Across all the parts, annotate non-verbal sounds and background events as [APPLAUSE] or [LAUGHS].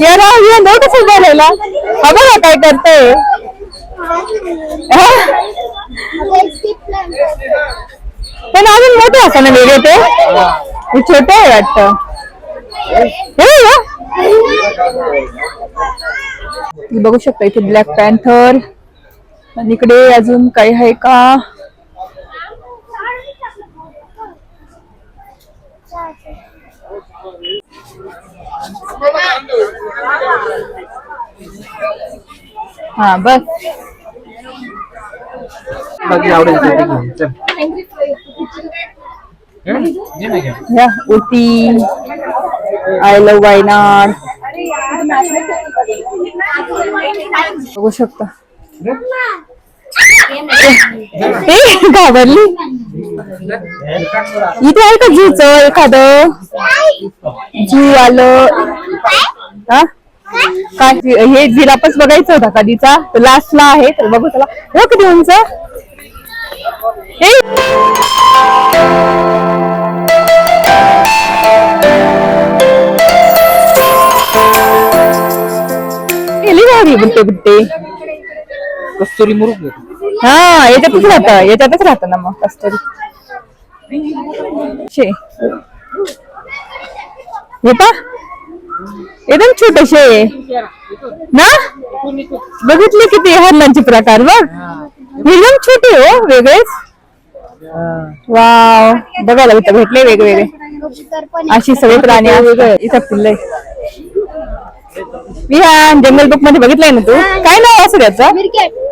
ये राव ये नऊ कसं बोलायला हा बघा काय करतोय? पण अजून मोठे असं ना वेगळे ते? हे छोटे आहे वाटतं. हे बघा. बघू शकता इथे ब्लॅक पॅन्थर आणि इकडे अजून काही आहे का? हा बस? ये उटी. आय लव्ह वायनाड बघू शकता. घाबरली. इथे आहे का जूच एखाद? झू आलं हा काय हे जिरापच बघायचं होता कधीचा? लास्टला आहे तर बघू चला. हो कधी उंच गेली भारी बुट्टे बुट्टे कस्तुरी मुरुग हा याच्यातच राहत याच्यातच राहत ना मग कस्तुरी शे. हे पा. एकदम छोटेसे ना? बघितले किती हरणांचे प्रकार बघ. एकदम छोटे हो वेगळेच. वाव. बघायला इथं भेटले वेगवेगळे. अशी सगळे प्राणी वेगळे. इथं पिल्ले विहान जंगल बुकमध्ये बघितलंय ना तू? काय नाव असं त्याचं?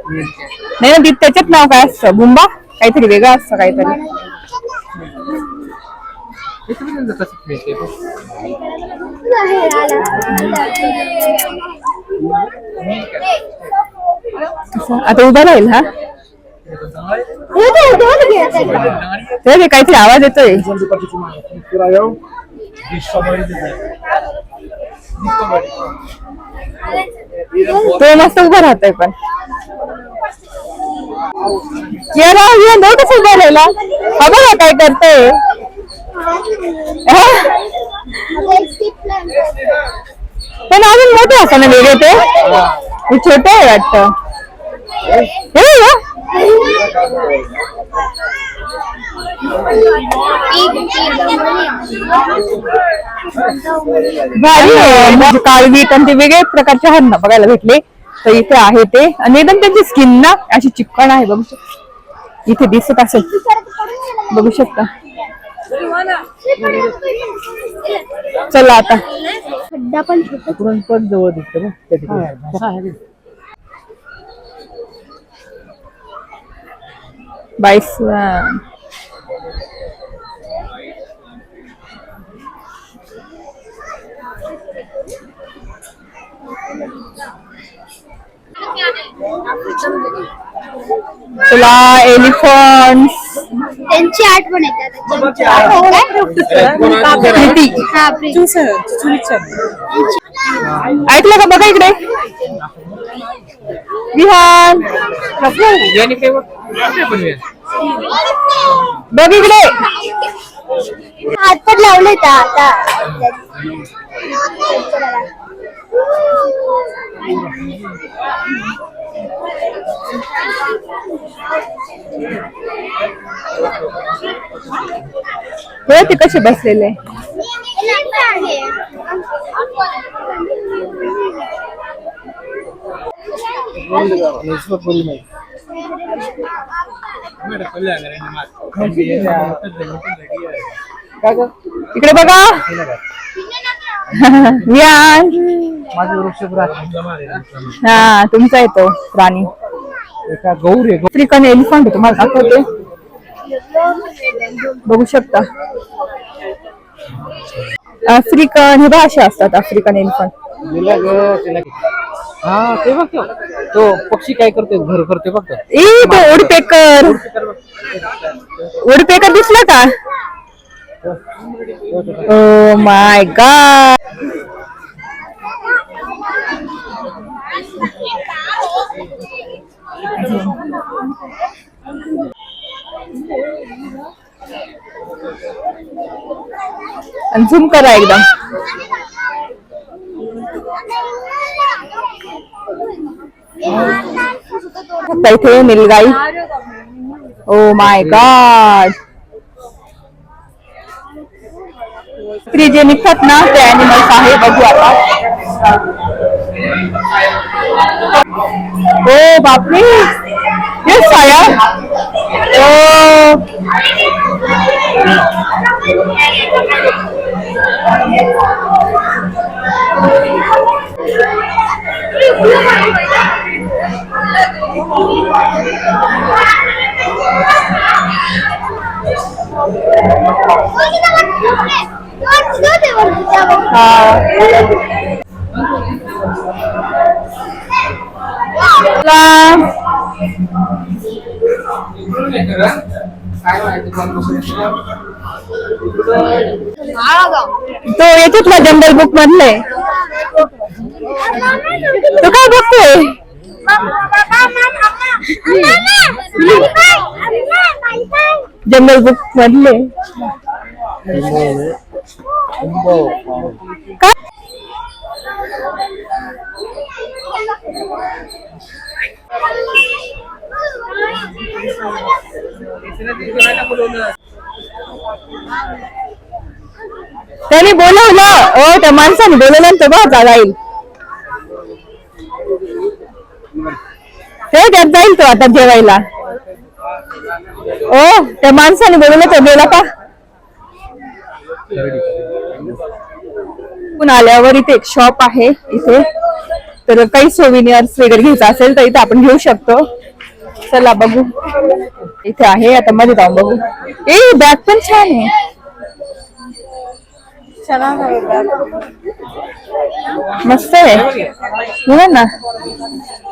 नाही ना ती त्याच्यात नाव काय असतं? बुंबा? काहीतरी वेगळं असतं काहीतरी. आता उभा राहील हा? ते काहीतरी आवाज येतोय. तो मस्त उभा राहतोय पण. या राव या नऊ कसं बोलायला हा बघा काय करतोय पण अजून मोठे असं ना वेगळे ते हे छोटे आहे वाटतं हे बघा. भारी आहे म्हणजे काळवीट आणि ते वेगळे प्रकारचे हरण बघायला भेटले तर इथे आहे ते. आणि एकदम त्यांची स्किन ना अशी चिकन आहे बघू शकता. इथे दिसत असेल. बघू शकता. चला आता. खड्डा पण पण जवळ दिसतं. बाईस तुला एलिफंट त्यांची आठवण हा. ऐकलं का बघा इकडे? विहान. याने काय बघ इकडे. हात पण लावले का आता हे ते कसे बसलेले? इकडे बघा [LAUGHS] विहान माझं वृक्षप्राण हा तुमचा आहे तो प्राणी एका गौर आहे. आफ्रिकन एलिफंट तुम्हाला दाखवते. बघू शकता. आफ्रिकन हे भाषा असतात आफ्रिकन एलिफंट. हा ते तो. पक्षी काय करतोय घर करतोय बघ तो. ए तो उडपेकर. उडपेकर दिसला का? ओ माय गॉड झूम करा एकदम आता इथे निलगाई ओ माय गॉड स्त्री जे निघतात ना ते अॅनिमल्स आहे. बघू आता. ओ बापरे. हे साया. ओ. हा चला. तो याच्यातला जंगल बुक मधले तो काय बघतोय जंगल बुक मधले त्याने बोलवलं. ओ त्या माणसाने बोलवलं तर बघा जाईल ते त्यात जाईल तो आता जेवायला. ओ त्या माणसाने बोलवलं तो गेला का? आल्यावर इथे एक शॉप आहे इथे. तर काही सोविनियर्स वगैरे घ्यायचं असेल तर इथे आपण घेऊ शकतो. चला बघू. इथे आहे आता मध्ये जाऊन बघू. ए बॅग पण छान आहे. मस्त आहे हो ना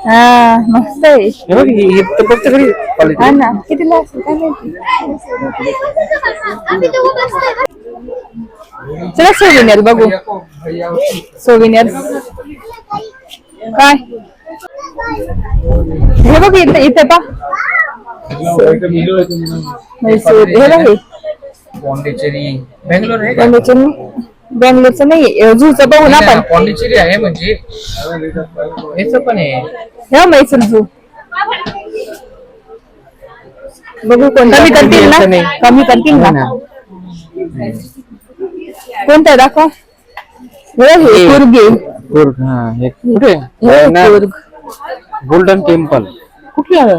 हा मस्त आहे हे बघ हे हे तर बघ तरी हा क्वालिटी ना कितीला असेल काय माहिती चला सोविनियर बघू सोविनियर काय हे बघ इथे इथे पा म्हैसूर हे बघ हे. पॉंडिचेरी बेंगलोर आहे का? बंगलोरचं नाही बँगलोरचं नाही झूचं बघू ना आपण. पॉंडिचेरी आहे म्हणजे याच पण आहे. हे म्हैसूर झू. बघू कोणता. कमी करतील ना? नाही. कमी करतील हो ना. ना. कोणता दाखवा. हे हे हे. कुर्गी कुर्ग हा हे कुठे? हे कुर्ग. गोल्डन टेम्पल कुठली? आहे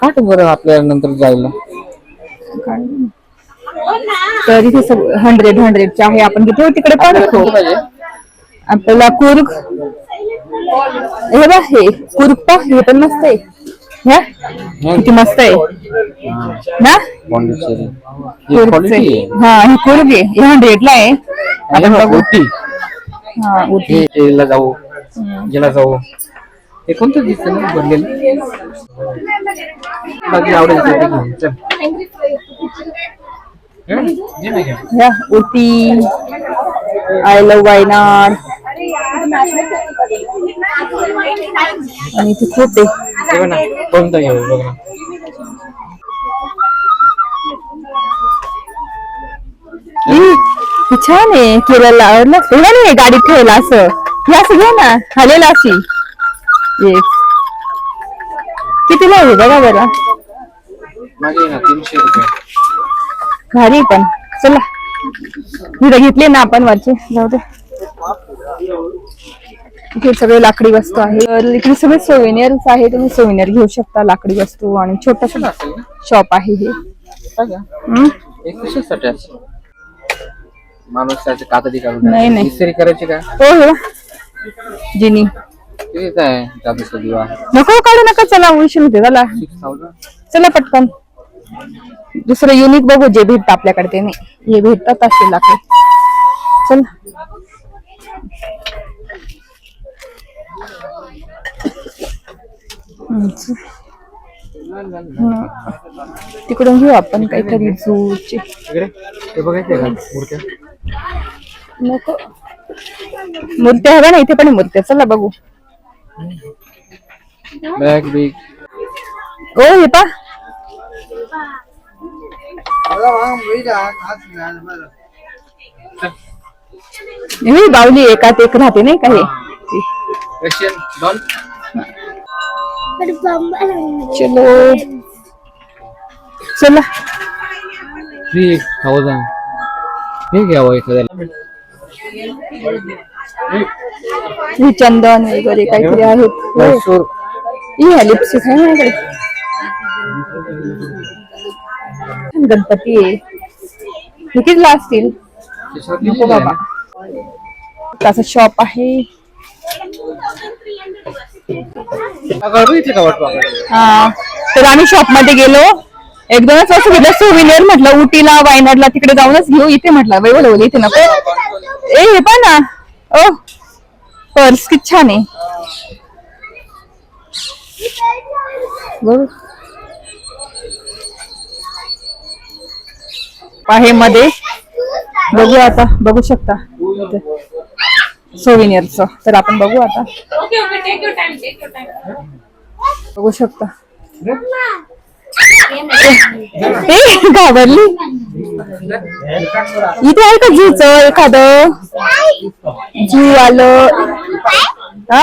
काट बरं आपल्याला नंतर जायला. तर इथे सब हंड्रेड हंड्रेडचे आहे. आपण घेतो तिकडे पडतो आपल्याला कुर्ग हे बघ हे कुर्ग पा हे पण मस्त आहे. ह्या? किती मस्त आहे. ना? ही कुर्गचे. हा हे कुर्ग आहे हे हंड्रेडला आहे. आपण बघ, हा उटी. हे जाऊ. याला जाऊ. हे कोणतं दिसतं ना भरलेलं? बाकी आवडेल ह्या उटी आय लव्ह वायनाड. आणि इथे खूप आहे कोणतं घेऊ बघ ना. छान आहे केरळला आवडलं. एवढं नाही गाडीत ठेवलं असं. हे असं घे ना खालेलं अशी. येस. कितीला आहे बघा बरं. तीनशे रुपये. भारी पण. चला. इथं घेतली ना आपण वरचे. जाऊ दे. इथे सगळे लाकडी वस्तू आहे इकडे सगळे सोविनियर्स आहे तुम्ही सोविनियर घेऊ शकता लाकडी वस्तू आणि छोटस शॉप आहे हे. माणूस नाही, नाही. करायची का? हो हो. जिनी. नको काढू नका. चला उशीर होते चला पटकन. दुसरं युनिक बघू जे भेटतं आपल्याकडे ते नाही हे भेटतात असे लाकडी चल. तिकडून घेऊ आपण काहीतरी नको. मूर्त्या हव्या ना इथे पण मूर्त्या. चला बघू. बॅग बिग ओ हे पा ही बावली एकात एक राहते नाही का हे? होती रशियन डॉन पण बंबा लागला. चलो. चला. थ्री थाउजंड हे घ्यावं एखाद्याला. हे चंदन वगैरे काहीतरी आहेत ही. लिपस्टिक आहे माझ्याकडे गणपती आहे. कितीला असतील? नको बाबा. त्याचं शॉप आहे? हा. तर आम्ही शॉपमध्ये गेलो. एक दोनच वाजता घेतलं सोविनियर म्हटलं उटीला वायनाडला तिकडे जाऊनच घेऊ. इथे म्हटलं बाई बोलवली इथे नको. ए हे पण ना. ओ पर्स किती छान आहे. आहे मध्ये बघू आता बघू शकता. सोविनियरचं तर आपण बघू आता. बघू शकता. घाबरली. इथे आहे का जूच एखादं? झू आलं हा?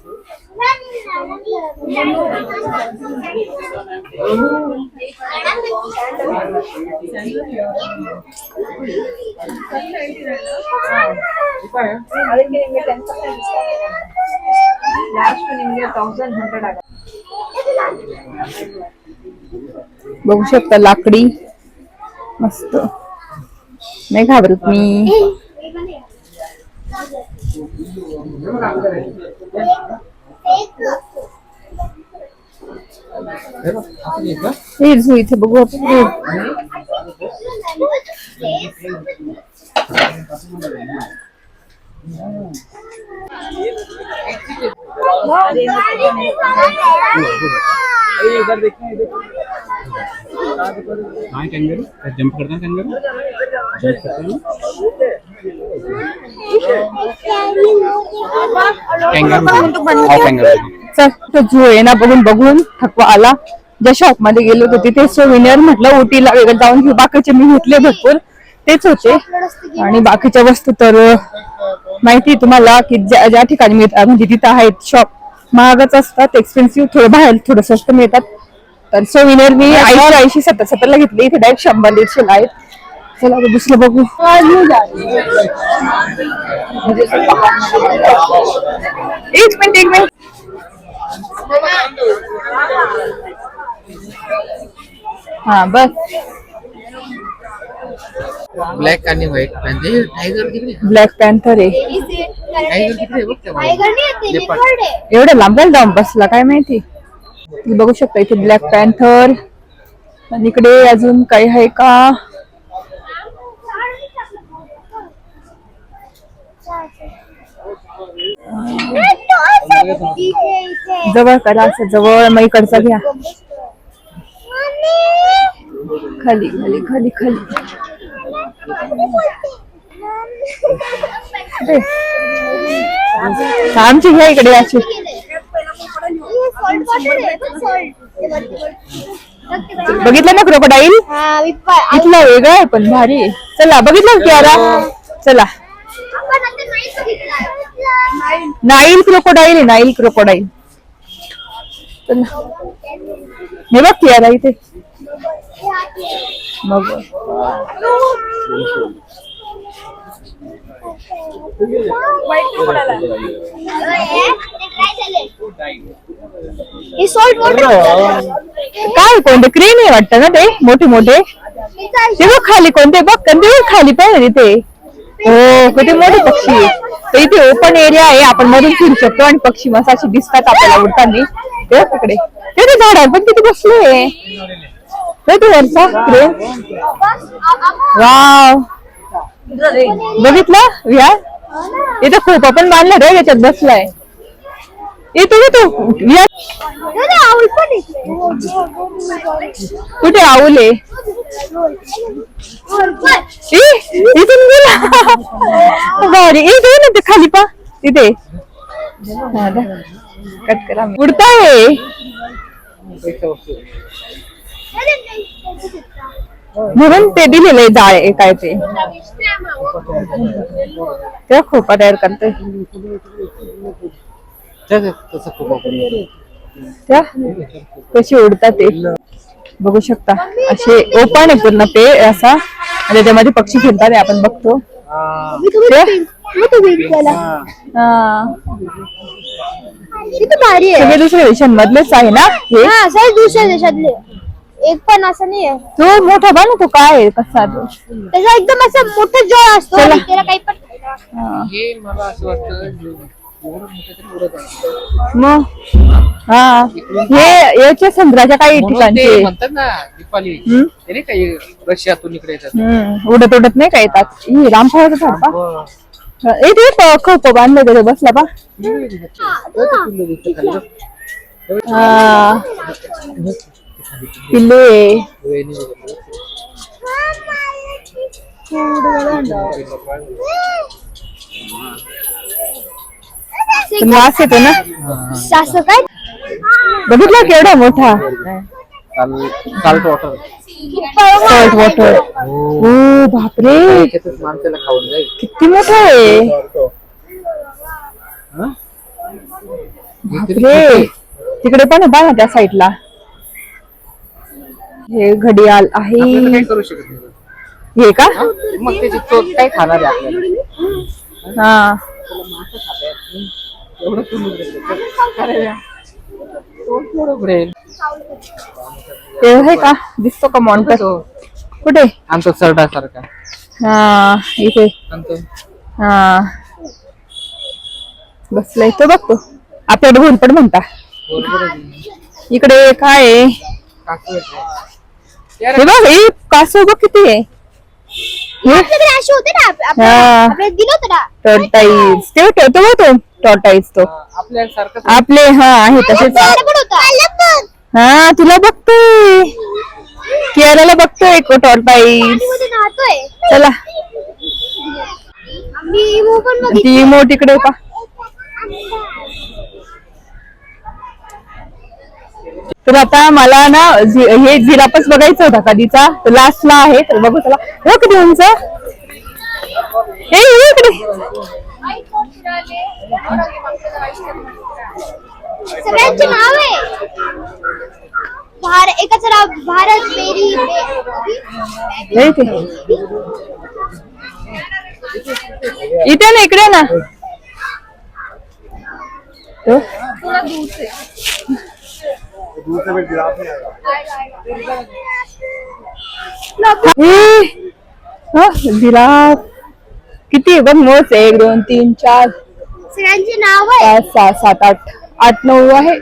काय बघू शकता लाकडी. मस्त. नाही घाबरत मी. हे बघ, असं घे का? हे झू इथे बघू आपण हो. हाँ कैंगरू जंप करता है कैंगरू जंप करता है कैंगरू हाँ कैंगरू चल तो झू आहे ना बघून बघून थकवा आला. ज्या शॉपमध्ये गेलो होतो तिथे सोविनियर म्हटलं उटीला वेगळं जाऊन घेऊ बाकीचे मी घेतले भरपूर तेच होते आणि बाकीच्या वस्तू तर माहिती आहे तुम्हाला की ज्या ज्या ठिकाणी मिळतात म्हणजे तिथं आहेत शॉप महागच असतात एक्सपेन्सिव्ह थोडं बाहेर थोडं स्वस्त मिळतात तर सोविनियर मी ऐंशी ऐंशी सत्तर सत्तरला घेतली इथे डायरेक्ट शंभर दीडशेला आहेत चला आता दुसरं बघू. एक मिनिट एक मिनिट. हा बस. ब्लॅक आणि व्हाईट म्हणजे टायगर तिकडे ब्लॅक पॅन्थर आहे. टायगर तिकडे बघ त्या टायगर नाही येत, ते लेपर्ड. leopard आहे. एवढं लांब जायला जाऊन बसला काय माहिती? तुम्ही बघू शकता इथे ब्लॅक पॅन्थर आणि इकडे अजून काही आहे का इथे, इथे. जवळ करा असं जवळ मग इकडचा घ्या. खाली खाली खाली खाली. आमची घ्या इकडे अशी. बघितलं ना क्रोकोडाईल इथला वेगळा आहे पण भारी. चला बघितलं कियारा चला. नाईल क्रोकोडाईल आहे नाईल क्रोकोडाईल. हे बघ कियारा इथे. मग. काय कोणते? क्रेन आहे वाटतं ना ते? मोठे मोठे ते बघ खाली कोणते? बघ बघ खाली पण आहे तिथे हो किती मोठे पक्षी. तर इथे ओपन एरिया आहे आपण मधून फिरू शकतो आणि पक्षी मस्त दिसतात आपल्याला उडताना. ते तिकडे. ते झाड आहे पण किती बसले ते वरचा तिकडे वाव. बघितलं? विहार? इथे खोपा पण बांधलं रे हो, याच्यात बसलाय. येतो येतो या. पण. कुठे आऊल आहे? ए, इथून गेला. भारी ए दे ना ते खाली पा तिथे हा. कट करा. उडताय म्हणून ते दिलेलं जाळ आहे काय ते तेव्हा खोपा तयार करते त्याचं- तसं खूप आपण त्या? कशी उडतात ते? बघू शकता. असे ओपन आहे पूर्ण ते असा. आणि त्याच्यामध्ये पक्षी फिरतात हे आपण बघतो. ते हा. सगळे दुसऱ्या देशांमधलेच आहे ना हे? हा दुसऱ्या देशातले. एक पण असं नाही आहे. तो मोठा बा ना तो काय आहे कसा तो. त्याचा एकदम असं मोठा जळ असतो त्याला काही पण हा. हे मला असं वाटतं मग? हा. हे याच्या समुद्राच्या काही ठिकाणचे. म्हणतात ना दीपाली. हम्म? ते नाही काही रशियातून इकडे येतात. हम्म. उडत उडत नाही का येतात? ही रामफळाचा झाड पा. हो. ए ते प- खोप बांधले त्याच्या बसला पा. हा. पिल्लू आहे. पण वास येतो ना? काय बघितला केवढा मोठा? साल्ट वॉटर सॉल्ट वॉटर ओ बापरे. माणसाला खाऊन जाईल. किती मोठा आहे? हा? बापरे. तिकडे पण आहे ना त्या साईडला. हे घडियाल आपल्याला आहे काही करू शकत नाही. हे का? मग त्याची तो काय खाणार आहे आपल्याला? हा. एवढं उघडेल आहे का? दिसतो का मॉन्टर तो. कुठे? आमचा सरडा सारखा हा इथे. हा. बसलाय. तो बघतो आपल्याकडे घोरपड म्हणता. इकडे काय. हे बघ हे कासव बघ किती आहे. हे? आपल्याकडे असे होते ना आप- हा. दिलं होतं ना. टॉर्टाईज ते तो बघ तो टॉर्टाईज तो आपल्या सारखं आपले हा आहे तसेच. हा तुला बघतोय. केरळला बघतोय नाहतोय चला. ती मोठी इकडे पा. तर आता मला ना हे जिरापच बघायचं होता कधीचा. तर लास्टला आहे. तर बघू चला. हो किती उंच? हे हे इकडे. सगळ्यांचे नाव आहे भार एकाचं नाव भारत मेरी हे। इथे इथे ना इकडे ना। तो? हे, हो, जिराफ किती आहे बघ आहे. एक दोन तीन चार सगळ्यांचे नाव आहे पाच सहा सात आठ आठ नऊ आहे.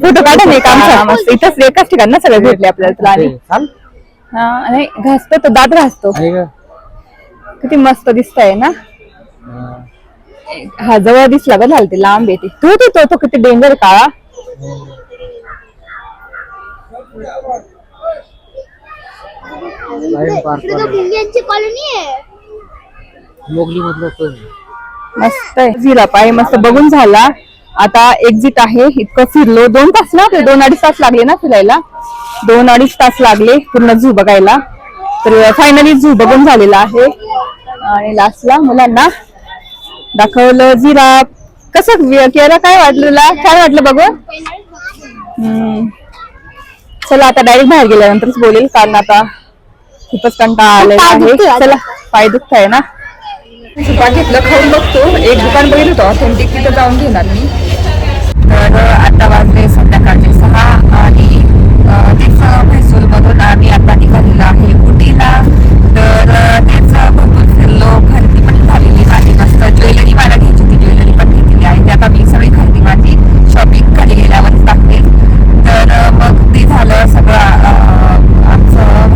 फोटो काढा नाही काम मस्त इथंच एकाच ठिकाणी ना सगळे भेटले आपल्याला तुला आणि? हा घासतो तो दात घासतो किती मस्त दिसतंय ना? हा जवळ दिसला का झालं ते लांब येते तू. तो तो तो किती डेंजर काळा. लाईन मुंग्यांची कॉलनी आहे. मोगली मधलं पण मस्त आहे. आहे मस्त बघून झाला. आता एक्झिट आहे. इतकं फिरलो. दोन तास ना दोन अडीच तास लागले ना फिरायला? दोन अडीच तास लागले पूर्ण झू बघायला. तर फायनली झू बघून झालेला आहे. आणि लास्टला मुलांना दाखवलं जिराप कसं केला काय वाटलं? काय वाटलं बघून. चला आता डायरेक्ट बाहेर गेल्यानंतरच बोलेल. कारण आता खूपच कंटाळा आलेला आहे. चला पाय दुखत आहे ना? घेतलं खाऊन बघतो. एक दुकान बघितलं होतं ऑथेंटिक तिथं जाऊन घेणार मी. तर आता वाजले संध्याकाळचे सहा आणि तेच म्हैसूर मधून आम्ही आता निघालेलो आहे कुटीला. तर तेच भरपूर फिरलो. खरेदी पण झालेली माझी. मस्त ज्वेलरी मला घ्यायची होती. ज्वेलरी पण घेतलेली आहे. ते आता मी सगळी खरेदी माझी शॉपिंग खाली गेल्यावरच टाकते. तर मग ते झालं सगळं आमचं